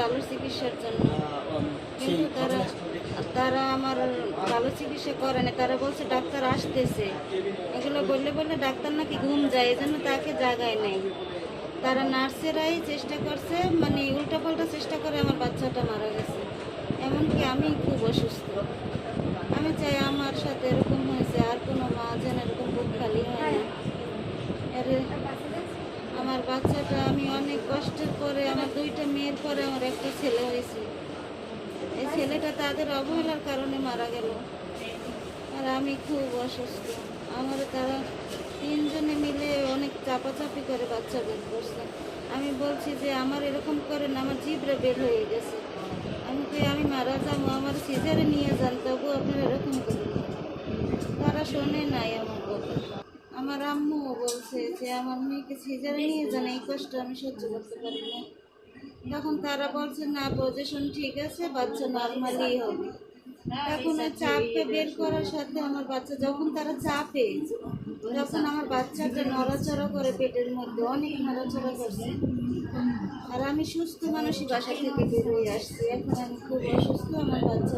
ভালো চিকিৎসার জন্য। কিন্তু তারা তারা আমার ভালো চিকিৎসা করে না তারা বলছে, ডাক্তার আসতেছে। এগুলো বললে বললে ডাক্তার নাকি ঘুম যায়, এই জন্য তাকে জাগায় নেই। তারা নার্সেরাই চেষ্টা করছে মানে উল্টাপাল্টা চেষ্টা করে আমার বাচ্চাটা মারা গেছে। এমনকি আমি খুব অসুস্থ। আমি চাই আমার সাথে এরকম হয়েছে, আর কোনো মা যেন এরকম বুক খালি হয় না। আমার বাচ্চাটা আমি অনেক কষ্টের পরে আমার পরে আমার একটা ছেলে হয়েছে। এই ছেলেটা তাদের অবহেলার কারণে মারা গেল। আর আমি খুব অসুস্থ। আমার তারা তিনজনে মিলে অনেক চাপাচাপি করে বাচ্চা বের করছে। আমি বলছি যে, আমার এরকম করে না আমার জিভরে বের হয়ে গেছে। আমি কই, আমি মারা যাব, আমার সিজারে নিয়ে যান তবু আপনারা এরকম করুন তারা শোনে নাই আমার কথা। আমার আম্মুও বলছে যে, আমার মেয়েকে সিজারে নিয়ে যান, এই কষ্ট আমি সহ্য করতে পারি না। তখন তারা বলছে, না পজিশন ঠিক আছে, বাচ্চা নর্মালি হবে তখন চাপকে বের করার সাথে আমার বাচ্চা, যখন তারা চাপে, তখন আমার বাচ্চাটা নড়াচড়া করে পেটের মধ্যে অনেক নড়াচড়া করছে আর আমি সুস্থ মানুষই বাসা থেকে বেরিয়ে আসছি এখন আমি খুব অসুস্থ, আমার বাচ্চা।